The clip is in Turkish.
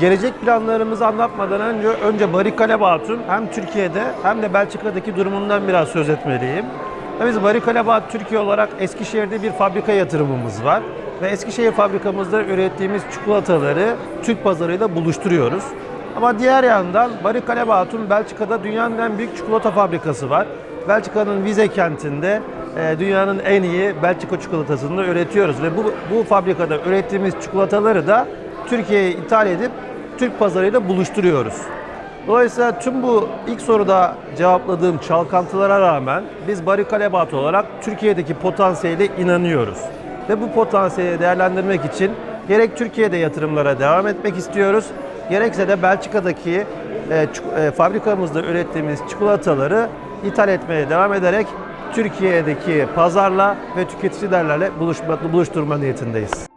Gelecek planlarımızı anlatmadan önce önce Barry Kalabaat'ın hem Türkiye'de hem de Belçika'daki durumundan biraz söz etmeliyim. Biz Barry Kalabaat Türkiye olarak Eskişehir'de bir fabrika yatırımımız var ve Eskişehir fabrikamızda ürettiğimiz çikolataları Türk pazarıyla buluşturuyoruz. Ama diğer yandan Barry Kalabaat'ın Belçika'da dünyanın en büyük çikolata fabrikası var. Belçika'nın Vize kentinde dünyanın en iyi Belçika çikolatasını üretiyoruz ve bu, bu fabrikada ürettiğimiz çikolataları da Türkiye'ye ithal edip Türk pazarıyla buluşturuyoruz. Dolayısıyla tüm bu ilk soruda cevapladığım çalkantılara rağmen biz Barikale Batı olarak Türkiye'deki potansiyele inanıyoruz. Ve bu potansiyeli değerlendirmek için gerek Türkiye'de yatırımlara devam etmek istiyoruz, gerekse de Belçika'daki e, e, fabrikamızda ürettiğimiz çikolataları ithal etmeye devam ederek Türkiye'deki pazarla ve tüketicilerle buluşma, buluşturma niyetindeyiz.